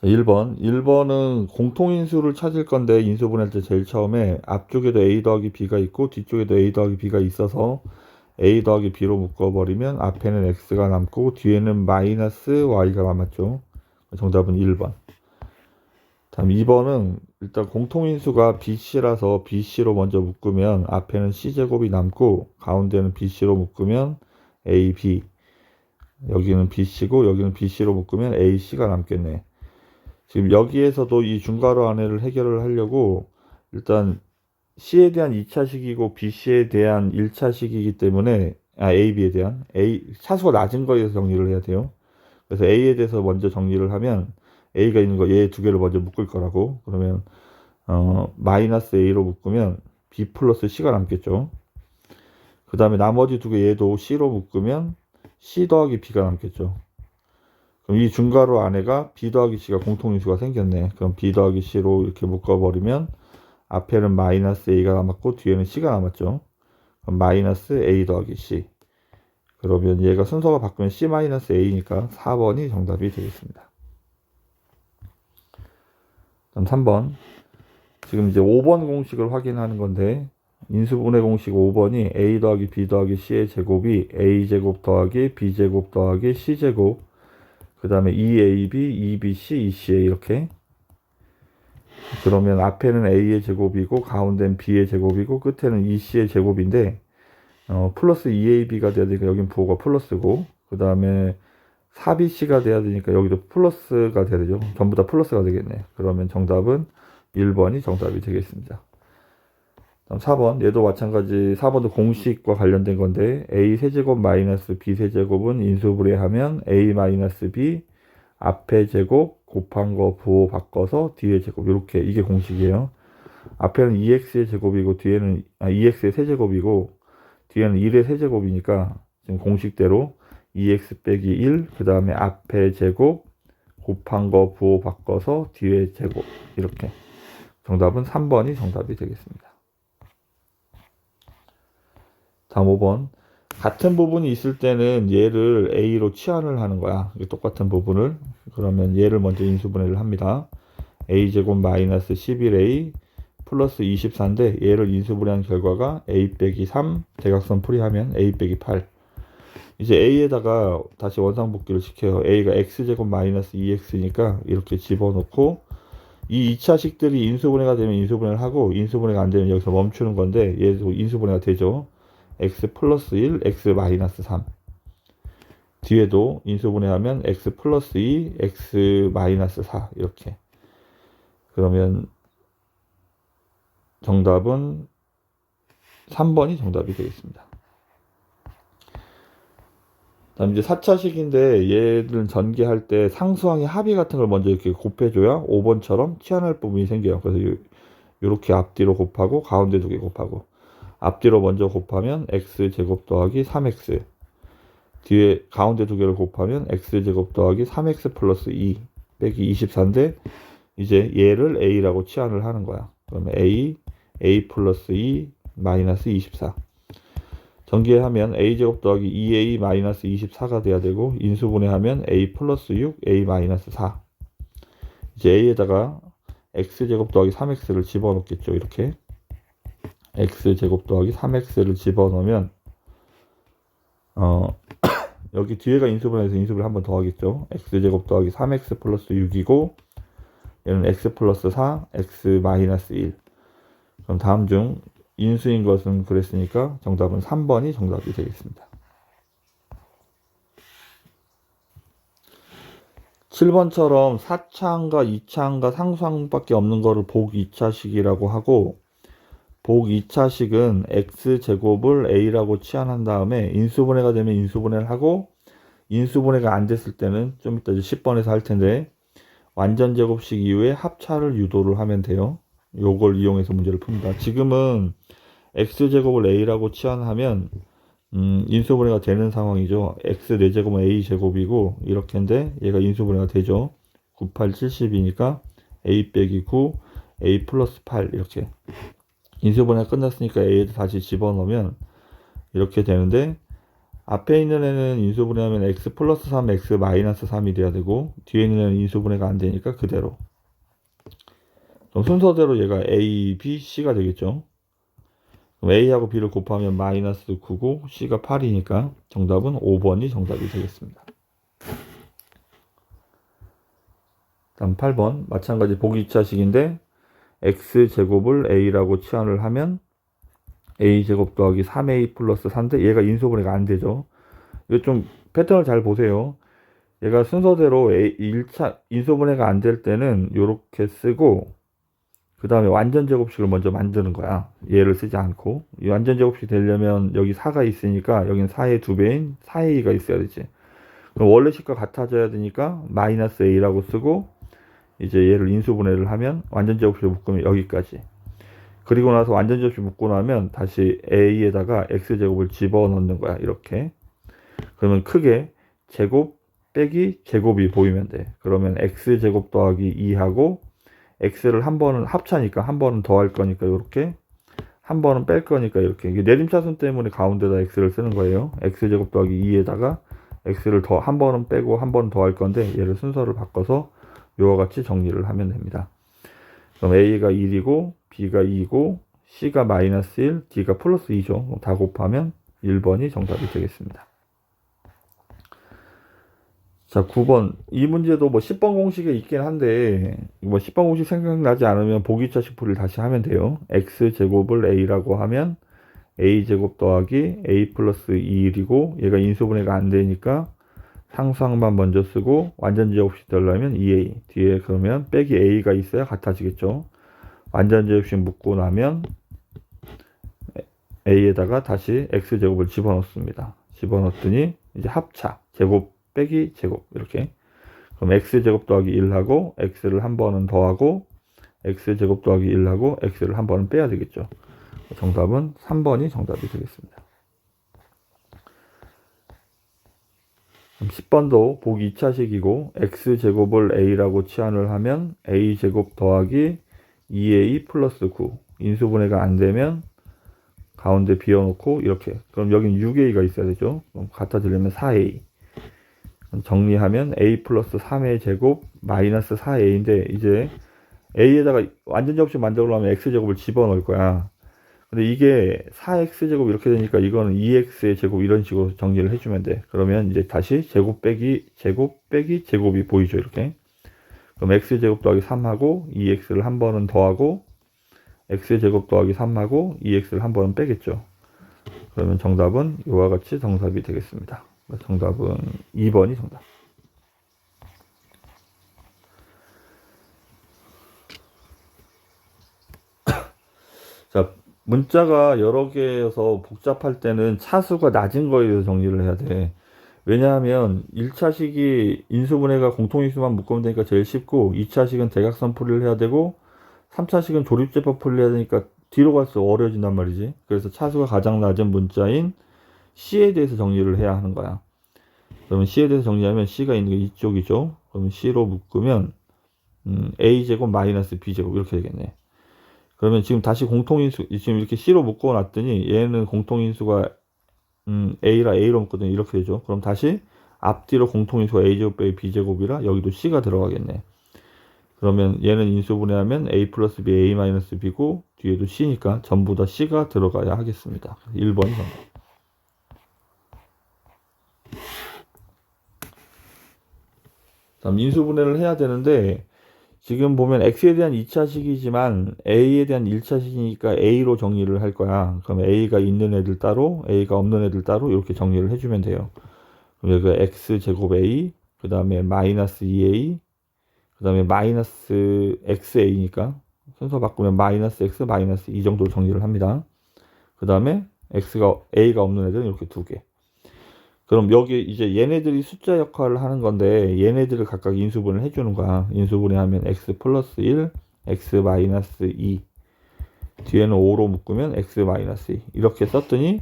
자, 1번. 1번은 공통인수를 찾을 건데 인수분해할 때 제일 처음에 앞쪽에도 a 더하기 b가 있고 뒤쪽에도 a 더하기 b가 있어서 a 더하기 b로 묶어버리면 앞에는 x가 남고 뒤에는 마이너스 y가 남았죠. 정답은 1번. 다음 2번은 일단 공통인수가 bc라서 bc로 먼저 묶으면 앞에는 c제곱이 남고 가운데는 bc로 묶으면 ab 여기는 bc고 여기는 bc로 묶으면 ac가 남겠네. 지금 여기에서도 이 중괄호 안에를 해결을 하려고 일단 C에 대한 2차식이고 BC에 대한 1차식이기 때문에 아 A, B에 대한 A 차수가 낮은 거에서 정리를 해야 돼요. 그래서 A에 대해서 먼저 정리를 하면 A가 있는 거 얘 두 개를 먼저 묶을 거라고 그러면 어 마이너스 A로 묶으면 B 플러스 C가 남겠죠. 그 다음에 나머지 두 개 얘도 C로 묶으면 C 더하기 B가 남겠죠. 그럼 이 중괄호 안에가 B 더하기 C가 공통인수가 생겼네. 그럼 B 더하기 C로 이렇게 묶어버리면 앞에는 마이너스 A가 남았고 뒤에는 C가 남았죠. 그럼 마이너스 A 더하기 C. 그러면 얘가 순서가 바꾸면 C 마이너스 A니까 4번이 정답이 되겠습니다. 그럼 3번. 지금 이제 5번 공식을 확인하는 건데 인수분해 공식 5번이 A 더하기 B 더하기 C의 제곱이 A 제곱 더하기 B 제곱 더하기 C 제곱 그 다음에 2AB, 2BC, 2CA 이렇게. 그러면 앞에는 A의 제곱이고 가운데는 B의 제곱이고 끝에는 2C의 제곱인데 어, 플러스 2AB가 돼야 되니까 여긴 부호가 플러스고 그 다음에 4BC가 돼야 되니까 여기도 플러스가 돼야 되죠. 전부 다 플러스가 되겠네. 그러면 정답은 1번이 정답이 되겠습니다 다음 4번. 얘도 마찬가지 4번도 공식과 관련된 건데 a 세제곱 마이너스 b 세제곱은 인수분해하면 a 마이너스 b 앞에 제곱 곱한 거 부호 바꿔서 뒤에 제곱. 이렇게. 이게 공식이에요. 앞에는 2x의 제곱이고 뒤에는 아, 2x의 세제곱이고 뒤에는 1의 세제곱이니까 지금 공식대로 2x 빼기 1 그 다음에 앞에 제곱 곱한 거 부호 바꿔서 뒤에 제곱. 이렇게. 정답은 3번이 정답이 되겠습니다 다음 5번. 같은 부분이 있을 때는 얘를 A로 치환을 하는 거야. 똑같은 부분을. 그러면 얘를 먼저 인수분해를 합니다. A제곱 마이너스 11A 플러스 24인데 얘를 인수분해한 결과가 A 빼기 3 대각선 풀이하면 A 빼기 8 이제 A에다가 다시 원상복귀를 시켜요. A가 X제곱 마이너스 2X니까 이렇게 집어넣고 이 2차식들이 인수분해가 되면 인수분해를 하고 인수분해가 안 되면 여기서 멈추는 건데 얘도 인수분해가 되죠. X 플러스 1, x 마이너스 3. 뒤에도 인수분해하면 x 플러스 2, x 마이너스 4 이렇게. 그러면 정답은 3번이 정답이 되겠습니다. 다음 이제 4차식인데 얘들은 전개할 때 상수항의 합의 같은 걸 먼저 이렇게 곱해줘야 5번처럼 치환할 부분이 생겨요. 그래서 이렇게 앞뒤로 곱하고 가운데 두 개 곱하고 앞뒤로 먼저 곱하면 x제곱 더하기 3x 뒤에 가운데 두 개를 곱하면 x제곱 더하기 3x 플러스 2 빼기 24인데 이제 얘를 a라고 치환을 하는 거야. 그러면 a a 플러스 2 마이너스 24 전개하면 a제곱 더하기 2a 마이너스 24가 돼야 되고 인수분해하면 a 플러스 6 a 마이너스 4 이제 a에다가 x제곱 더하기 3x를 집어넣겠죠 이렇게 x제곱 더하기 3x를 집어넣으면 어 여기 뒤에가 인수분해해서 인수분해 한번 더 하겠죠? X제곱 더하기 3x 플러스 6이고 얘는 x 플러스 4 x 마이너스 1 그럼 다음 중 인수인 것은 그랬으니까 정답은 3번이 정답이 되겠습니다. 7번처럼 4차항과 2차항과 상수항밖에 없는 거를 복 2차식이라고 하고 복 2차식은 x제곱을 a라고 치환한 다음에 인수분해가 되면 인수분해를 하고 인수분해가 안 됐을 때는 좀 이따 이제 10번에서 할 텐데 완전 제곱식 이후에 합차를 유도를 하면 돼요. 요걸 이용해서 문제를 풉니다. 지금은 x제곱을 a라고 치환하면 음, 인수분해가 되는 상황이죠. x 4제곱은 a제곱이고 이렇게인데 얘가 인수분해가 되죠. 98, 70이니까 a 빼기 9, a 플러스 8 이렇게 인수분해 끝났으니까 A를 다시 집어넣으면 이렇게 되는데 앞에 있는 애는 인수분해하면 x 플러스 3, x 마이너스 3이 돼야 되고 뒤에 있는 애는 인수분해가 안 되니까 그대로. 그럼 순서대로 얘가 a, b, c가 되겠죠. 그럼 a하고 b를 곱하면 마이너스 9고 c가 8이니까 정답은 5번이 정답이 되겠습니다. 다음 8번 마찬가지 보기 2차식인데 x제곱을 a라고 치환을 하면 a제곱 더하기 3a 플러스 3인데 얘가 인수분해가 안 되죠. 이거 좀 패턴을 잘 보세요. 얘가 순서대로 A, 1차 인수분해가 안 될 때는 이렇게 쓰고 그 다음에 완전 제곱식을 먼저 만드는 거야. 얘를 쓰지 않고 이 완전 제곱식 되려면 여기 4가 있으니까 여기는 4의 두 배인 4a가 있어야 되지. 그럼 원래 식과 같아져야 되니까 마이너스 a라고 쓰고 이제 얘를 인수분해를 하면 완전 제곱식을 묶으면 여기까지. 그리고 나서 완전 제곱식 묶고 나면 다시 a에다가 x 제곱을 집어 넣는 거야. 이렇게. 그러면 크게 제곱 빼기 제곱이 보이면 돼. 그러면 x 제곱 더하기 2하고 x를 한 번은 합차니까 한 번은 더할 거니까 이렇게 한 번은 뺄 거니까 이렇게 이게 내림차순 때문에 가운데다 x를 쓰는 거예요. x 제곱 더하기 2에다가 x를 더 한 번은 빼고 한 번은 더할 건데 얘를 순서를 바꿔서 이와 같이 정리를 하면 됩니다. 그럼 a가 1이고 b가 2고 c가 마이너스 1, d가 플러스 2죠. 다 곱하면 1번이 정답이 되겠습니다. 자, 9번. 이 문제도 뭐 10번 공식에 있긴 한데, 뭐 10번 공식 생각나지 않으면 보기차 식 풀이를 다시 하면 돼요. x제곱을 a라고 하면 a제곱 더하기 a 플러스 2이고 얘가 인수분해가 안 되니까 상수항만 먼저 쓰고 완전 제곱식 되려면 2a. 뒤에 그러면 빼기 a가 있어야 같아지겠죠. 완전 제곱식 묶고 나면 a에다가 다시 x제곱을 집어넣습니다. 집어넣었더니 이제 합차, 제곱 빼기 제곱 이렇게 그럼 x제곱 더하기 1하고 x를 한 번은 더하고 x제곱 더하기 1하고 x를 한 번은 빼야 되겠죠. 정답은 3번이 정답이 되겠습니다. 그럼 10번도 보기 2차식이고 x제곱을 a라고 치환을 하면 a제곱 더하기 2a 플러스 9 인수분해가 안 되면 가운데 비워놓고 이렇게 그럼 여기는 6a가 있어야 되죠. 그럼 같아지려면 4a 정리하면 a 플러스 3의 제곱 마이너스 4a인데 이제 a에다가 완전 접시 만들려면 x제곱을 집어넣을 거야. 근데 이게 4x제곱 이렇게 되니까 이거는 2x의 제곱 이런 식으로 정리를 해주면 돼. 그러면 이제 다시 제곱 빼기 제곱 빼기 제곱이 보이죠 이렇게. 그럼 x제곱 더하기 3하고 2x를 한 번은 더하고 x제곱 더하기 3하고 2x를 한 번은 빼겠죠. 그러면 정답은 이와 같이 정답이 되겠습니다. 정답은 2번이 정답. 자, 문자가 여러 개여서 복잡할 때는 차수가 낮은 거에 대해서 정리를 해야 돼. 왜냐하면 1차식이 인수분해가 공통인수만 묶으면 되니까 제일 쉽고 2차식은 대각선 풀이를 해야 되고 3차식은 조립제법 풀이를 해야 되니까 뒤로 갈수록 어려워진단 말이지. 그래서 차수가 가장 낮은 문자인 C에 대해서 정리를 해야 하는 거야. 그러면 C에 대해서 정리하면 C가 있는 게 이쪽이죠. 그러면 C로 묶으면 음, A제곱 마이너스 B제곱 이렇게 되겠네. 그러면 지금 다시 공통인수 지금 이렇게 C로 묶어 놨더니 얘는 공통인수가 음, A라 A로 묶거든요. 이렇게 되죠. 그럼 다시 앞뒤로 공통인수가 A제곱 빼기 B제곱이라 여기도 C가 들어가겠네. 그러면 얘는 인수분해하면 A 플러스 B, A 마이너스 B고 뒤에도 C니까 전부 다 C가 들어가야 하겠습니다. 1번이 정답. 다음 인수분해를 해야 되는데 지금 보면 x에 대한 2차식이지만 a에 대한 1차식이니까 a로 정리를 할 거야. 그럼 a가 있는 애들 따로, a가 없는 애들 따로 이렇게 정리를 해주면 돼요. 그럼 여기가 x 제곱 a, 그 다음에 마이너스 2a, 그 다음에 마이너스 xa니까 순서 바꾸면 마이너스 x, 마이너스 이 정도로 정리를 합니다. 그 다음에 x가 a가 없는 애들은 이렇게 두 개. 그럼 여기 이제 얘네들이 숫자 역할을 하는 건데 얘네들을 각각 인수분을 해주는 거야. 인수분해 하면 x 플러스 1, x 마이너스 2 뒤에는 5로 묶으면 x 마이너스 2 이렇게 썼더니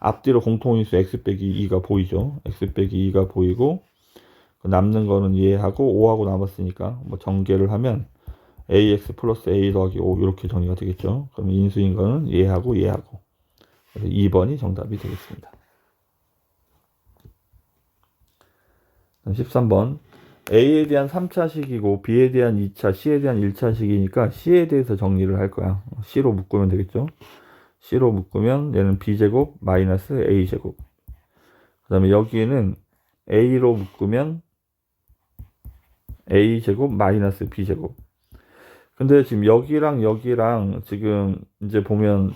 앞뒤로 공통인수 x 빼기 2가 보이죠. x 빼기 2가 보이고 그 남는 거는 얘하고 5하고 남았으니까 뭐 전개를 하면 ax 플러스 a 더하기 5 이렇게 정리가 되겠죠. 그럼 인수인 거는 얘하고 얘하고 그래서 2번이 정답이 되겠습니다. 13번 A에 대한 3차식이고 B에 대한 2차, C에 대한 1차식이니까 C에 대해서 정리를 할 거야. C로 묶으면 되겠죠. C로 묶으면 얘는 B제곱 마이너스 A제곱. 그 다음에 여기에는 A로 묶으면 A제곱 마이너스 B제곱. 근데 지금 여기랑 여기랑 지금 이제 보면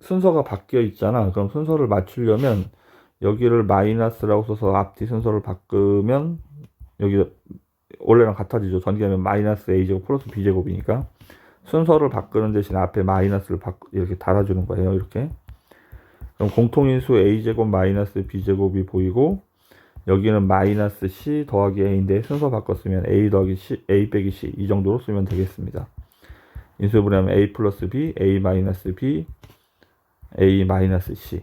순서가 바뀌어 있잖아. 그럼 순서를 맞추려면 여기를 마이너스라고 써서 앞뒤 순서를 바꾸면 여기 원래랑 같아지죠. 전개하면 마이너스 a제곱 플러스 b제곱이니까 순서를 바꾸는 대신 앞에 마이너스를 바꾸, 이렇게 달아주는 거예요. 이렇게. 그럼 공통인수 a제곱 마이너스 b제곱이 보이고 여기는 마이너스 c 더하기 a인데 순서 바꿨으면 a 더하기 c, a 빼기 c 이 정도로 쓰면 되겠습니다. 인수분해하면 a 플러스 b, a 마이너스 b, a 마이너스 c.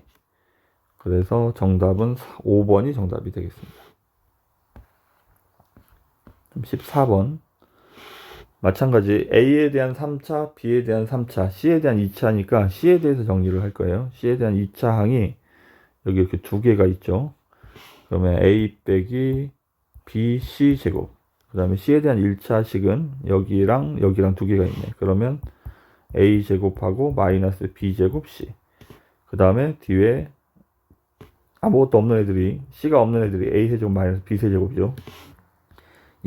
그래서 정답은 5번이 정답이 되겠습니다. 14번. 마찬가지 A에 대한 3차, B에 대한 3차, C에 대한 2차니까 C에 대해서 정리를 할 거예요. C에 대한 2차 항이 여기 이렇게 두 개가 있죠. 그러면 A 빼기 B, C 제곱. 그 다음에 C에 대한 1차식은 여기랑 여기랑 두 개가 있네. 그러면 A 제곱하고 마이너스 B 제곱 C. 그 다음에 뒤에 아무것도 없는 애들이 C가 없는 애들이 A 세제곱 마이너스 B 세제곱이죠.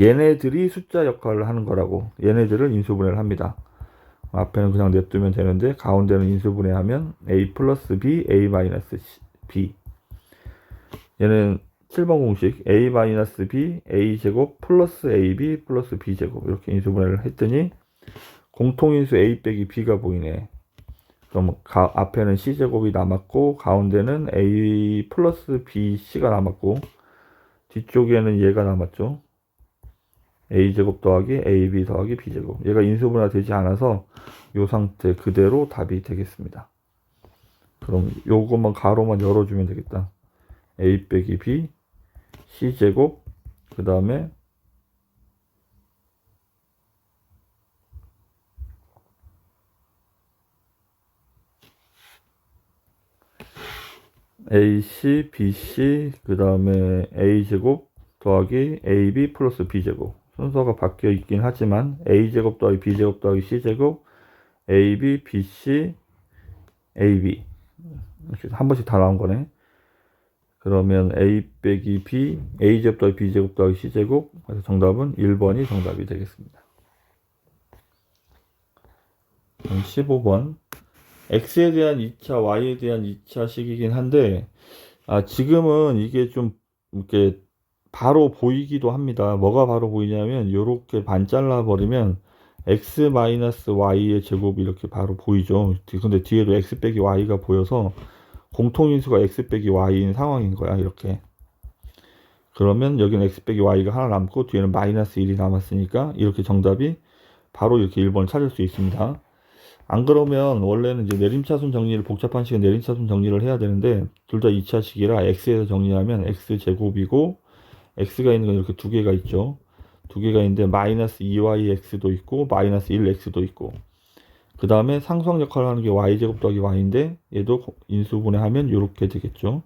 얘네들이 숫자 역할을 하는 거라고 얘네들을 인수분해를 합니다. 앞에는 그냥 냅두면 되는데 가운데는 인수분해하면 A 플러스 B, A 마이너스 B 얘는 7번 공식 A 마이너스 B, A 제곱 플러스 AB 플러스 B 제곱 이렇게 인수분해를 했더니 공통인수 A 빼기 B가 보이네. 그럼 가, 앞에는 C 제곱이 남았고 가운데는 A 플러스 B, C가 남았고 뒤쪽에는 얘가 남았죠. a제곱 더하기 ab 더하기 b제곱 얘가 인수분해가 되지 않아서 이 상태 그대로 답이 되겠습니다. 그럼 요것만 가로만 열어주면 되겠다. a 빼기 b c제곱 그 다음에 AC, BC, 그 다음에 A제곱 더하기 AB 플러스 B제곱. 순서가 바뀌어 있긴 하지만 a제곱 더하기 b제곱 더하기 c제곱 ab, bc, ab 한 번씩 다 나온 거네. 그러면 a 빼기 b, a제곱 더하기 b제곱 더하기 c제곱 그래서 정답은 1번이 정답이 되겠습니다. 15번 x에 대한 2차, y에 대한 2차식이긴 한데 아 지금은 이게 좀 이렇게 바로 보이기도 합니다. 뭐가 바로 보이냐면 이렇게 반 잘라 버리면 x y의 제곱이 이렇게 바로 보이죠. 근데 뒤에도 x 빼기 y가 보여서 공통인수가 x 빼기 y인 상황인 거야. 이렇게. 그러면 여기는 x 빼기 y가 하나 남고 뒤에는 마이너스 1이 남았으니까 이렇게 정답이 바로 이렇게 1번을 찾을 수 있습니다. 안 그러면 원래는 이제 내림차순 정리를 복잡한 식은 내림차순 정리를 해야 되는데 둘 다 2차식이라 x에서 정리하면 x 제곱이고 x가 있는 건 이렇게 두 개가 있죠. 두 개가 있는데 마이너스 2yx도 있고 마이너스 1x도 있고 그 다음에 상수항 역할을 하는 게 y제곱 더하기 y인데 얘도 인수분해하면 이렇게 되겠죠.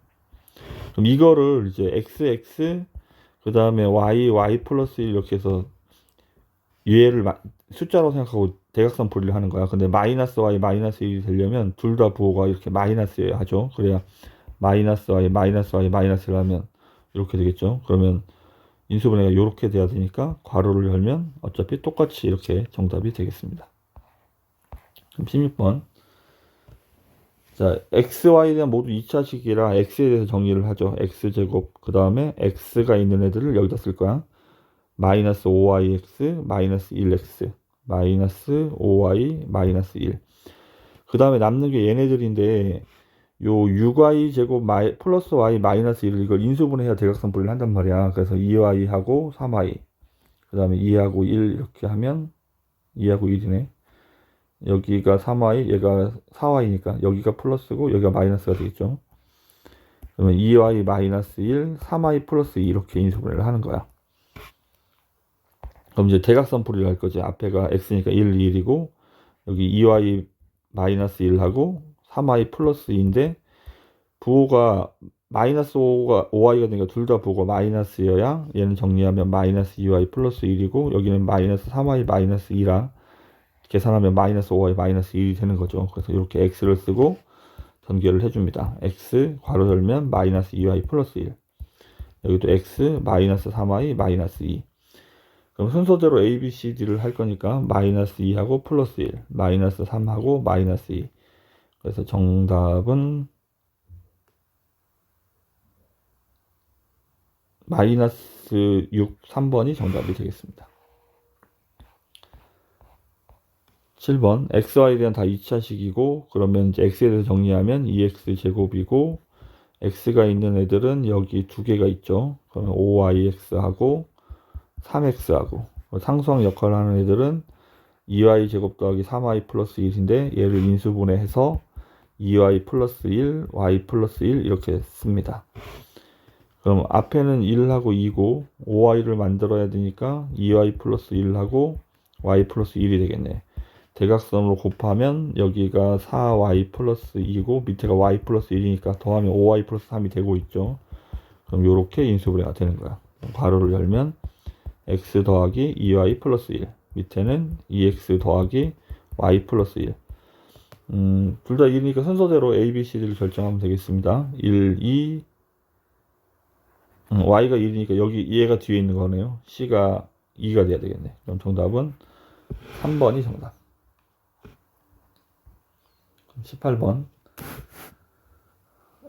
그럼 이거를 이제 xx 그 다음에 y y 플러스 1 이렇게 해서 얘를 숫자로 생각하고 대각선 풀이를 하는 거야. 근데 마이너스 y 마이너스 1이 되려면 둘 다 부호가 이렇게 마이너스여야 하죠. 그래야 마이너스 y 마이너스 y 마이너스를 하면 이렇게 되겠죠. 그러면 인수분해가 이렇게 돼야 되니까 괄호를 열면 어차피 똑같이 이렇게 정답이 되겠습니다. 그럼 16번. 자, x, y에 대한 모두 2차식이라 x에 대해서 정리를 하죠. x제곱. 그 다음에 x가 있는 애들을 여기다 쓸 거야. 마이너스 5yx, 마이너스 1x, 마이너스 5y, 마이너스 1. 그 다음에 남는 게 얘네들인데 요 6y 제곱 마이, 플러스 y 마이너스 1 이걸 인수분해해야 대각선 분리를 한단 말이야. 그래서 2y하고 3y 그 다음에 2하고 1 이렇게 하면 2하고 1이네. 여기가 3y 얘가 4y니까 여기가 플러스고 여기가 마이너스가 되겠죠. 그러면 2y 마이너스 1 3y 플러스 2 이렇게 인수분해를 하는 거야. 그럼 이제 대각선 풀이를 할 거지. 앞에가 x니까 1, 1이고 여기 2y 마이너스 1하고 3i 플러스 2인데 부호가 마이너스 5가 5i가 되니까 둘다 보고 마이너스여야 얘는 정리하면 마이너스 2y 플러스 1이고 여기는 마이너스 3y 마이너스 2라 계산하면 마이너스 5y 마이너스 1이 되는 거죠. 그래서 이렇게 x를 쓰고 전개를 해줍니다. x 괄호 열면 마이너스 2y 플러스 1 여기도 x 마이너스 3y 마이너스 2 그럼 순서대로 a, b, c, d를 할 거니까 마이너스 2하고 플러스 1 마이너스 3하고 마이너스 2 그래서 정답은 마이너스 6, 3번이 정답이 되겠습니다. 7번 xy에 대한 다 2차식이고 그러면 이제 x에 대해서 정리하면 2x 제곱이고 x가 있는 애들은 여기 두 개가 있죠. 그러면 5yx하고 3x하고 상수항 역할을 하는 애들은 2y 제곱 더하기 3y 플러스 1인데 얘를 인수분해해서 2y 플러스 1, y 플러스 1 이렇게 씁니다. 그럼 앞에는 1하고 2고 5y를 만들어야 되니까 2y 플러스 1하고 y 플러스 1이 되겠네. 대각선으로 곱하면 여기가 4y 플러스 2고 밑에가 y 플러스 1이니까 더하면 5y 플러스 3이 되고 있죠. 그럼 이렇게 인수분해가 되는 거야. 괄호를 열면 x 더하기 2y 플러스 1 밑에는 2x 더하기 y 플러스 1 음, 둘 다 1이니까 순서대로 a, b, c, d를 결정하면 되겠습니다. 1, 2 음, y가 1이니까 여기 얘가 뒤에 있는 거네요. c가 2가 돼야 되겠네. 그럼 정답은 3번이 정답. 18번.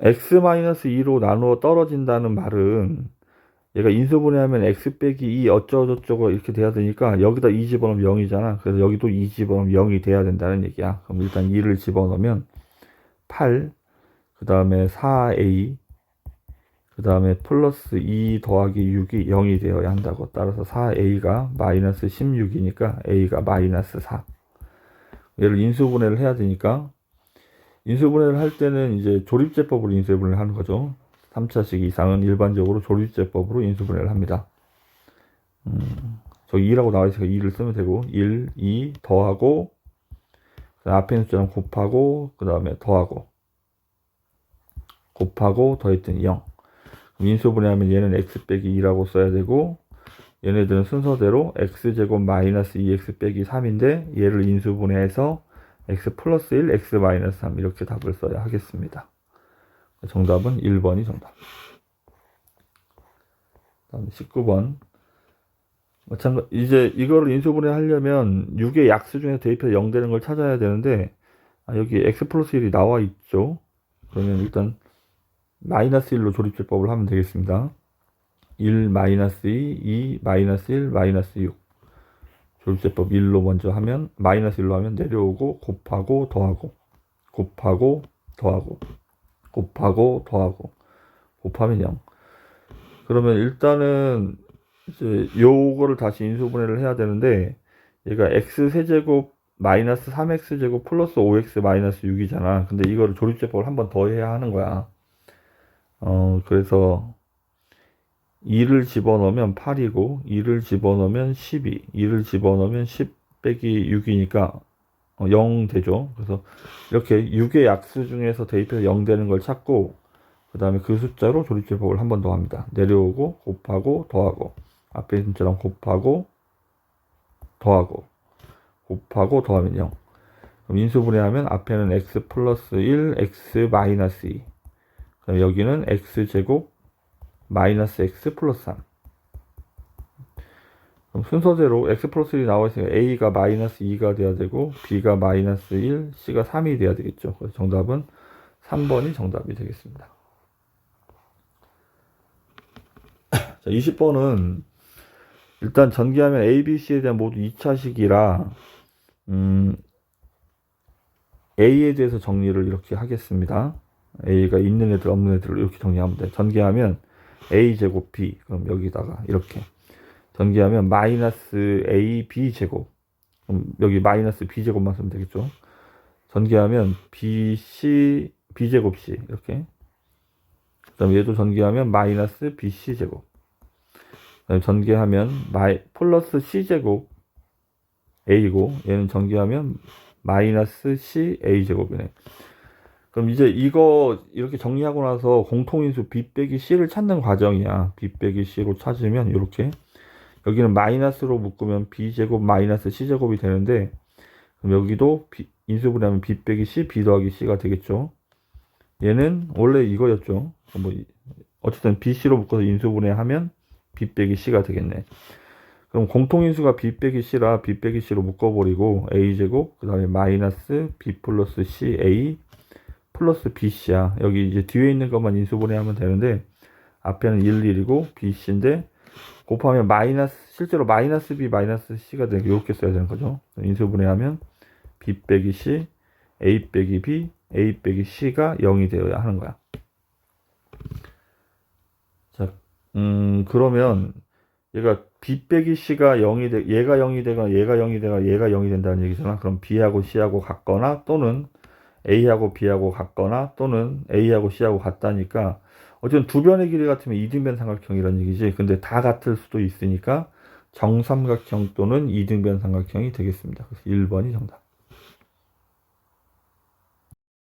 x-2로 나누어 떨어진다는 말은 얘가 인수분해하면 x 빼기 2 어쩌고저쩌고 이렇게 돼야 되니까 여기다 2 집어넣으면 0이잖아. 그래서 여기도 2 집어넣으면 0이 돼야 된다는 얘기야. 그럼 일단 2를 집어넣으면 8, 그 다음에 4a, 그 다음에 플러스 2 더하기 6이 0이 되어야 한다고. 따라서 4a가 마이너스 16이니까 a가 마이너스 4. 얘를 인수분해를 해야 되니까 인수분해를 할 때는 이제 조립제법으로 인수분해를 하는 거죠. 3차식 이상은 일반적으로 조립제법으로 인수분해를 합니다. 음, 저기 2라고 나와 있으니까 2를 쓰면 되고 1, 2 더하고 앞에 있는 숫자랑 곱하고 그 다음에 더하고 곱하고 더했더니 0 인수분해하면 얘는 x 빼기 2라고 써야 되고 얘네들은 순서대로 x제곱 마이너스 2x 빼기 3인데 얘를 인수분해해서 x 플러스 1, x 마이너스 3 이렇게 답을 써야 하겠습니다. 정답은 1번이 정답. 다음 19번. 마찬가지 이제 이거를 인수분해 하려면 6의 약수 중에 대입해서 0 되는 걸 찾아야 되는데 아, 여기 x 플러스 1이 나와 있죠. 그러면 일단 마이너스 1로 조립제법을 하면 되겠습니다. 1 마이너스 2, 2 마이너스 1 마이너스 6 조립제법 1로 먼저 하면 마이너스 1로 하면 내려오고 곱하고 더하고 곱하고 더하고 곱하고 더하고. 곱하면 0 그러면 일단은 이제 요거를 다시 인수분해를 해야 되는데 얘가 x 세제곱 마이너스 3x 제곱 플러스 5x 마이너스 6이잖아. 근데 이거를 조립제법을 한 번 더 해야 하는 거야. 어 그래서 2를 집어넣으면 8이고 2를 집어넣으면 12 2를 집어넣으면 10 빼기 6이니까 0 되죠. 그래서 이렇게 6의 약수 중에서 대입해서 0 되는 걸 찾고 그 다음에 그 숫자로 조립제법을 한 번 더 합니다. 내려오고 곱하고 더하고. 앞에 있는 숫자랑 곱하고 더하고. 곱하고 더하면 0 그럼 인수분해하면 앞에는 x 플러스 1, x 마이너스 2 그럼 여기는 x 제곱 마이너스 x 플러스 3 그럼 순서대로 x 플러스 1이 나와 있으니까 a가 마이너스 2가 돼야 되고 b가 마이너스 1, c가 3이 돼야 되겠죠. 그래서 정답은 3번이 정답이 되겠습니다. 자, 20번은 일단 전개하면 a, b, c에 대한 모두 2차식이라 음, a에 대해서 정리를 이렇게 하겠습니다. a가 있는 애들 없는 애들을 이렇게 정리하면 돼. 전개하면 a 제곱 b 그럼 여기다가 이렇게 전개하면 마이너스 a b 제곱 여기 마이너스 b 제곱만 쓰면 되겠죠. 전개하면 b c b 제곱 c 이렇게 그다음 얘도 전개하면 마이너스 b c 제곱 그다음 전개하면 마이 플러스 c 제곱 a고 얘는 전개하면 마이너스 c a 제곱이네. 그럼 이제 이거 이렇게 정리하고 나서 공통인수 b 빼기 c를 찾는 과정이야. b 빼기 c로 찾으면 이렇게 여기는 마이너스로 묶으면 b제곱 마이너스 c제곱이 되는데 여기도 B, 인수분해하면 b 빼기 c, b 더하기 c가 되겠죠. 얘는 원래 이거였죠. 뭐 이- 어쨌든 bc로 묶어서 인수분해하면 b 빼기 c가 되겠네. 그럼 공통인수가 b 빼기 c라 b 빼기 c로 묶어버리고 a제곱 그 다음에 마이너스 b 플러스 c a 플러스 bc야. 여기 이제 뒤에 있는 것만 인수분해하면 되는데 앞에는 1, 1이고 bc인데 곱하면 마이너스 실제로 마이너스 b 마이너스 c가 되게 이렇게 써야 되는 거죠. 인수분해하면 b 빼기 c, a 빼기 b, a 빼기 c가 0이 되어야 하는 거야. 자, 음 그러면 얘가 b 빼기 c가 0이 되, 얘가 0이 되거나 얘가 0이 되거나 얘가 0이 된다는 얘기잖아. 그럼 b하고 c하고 같거나 또는 a하고 b하고 같거나 또는 a하고 c하고 같다니까 어쨌든 두 변의 길이 같으면 이등변 삼각형이라는 얘기지. 근데 다 같을 수도 있으니까 정삼각형 또는 이등변 삼각형이 되겠습니다. 그래서 1번이 정답.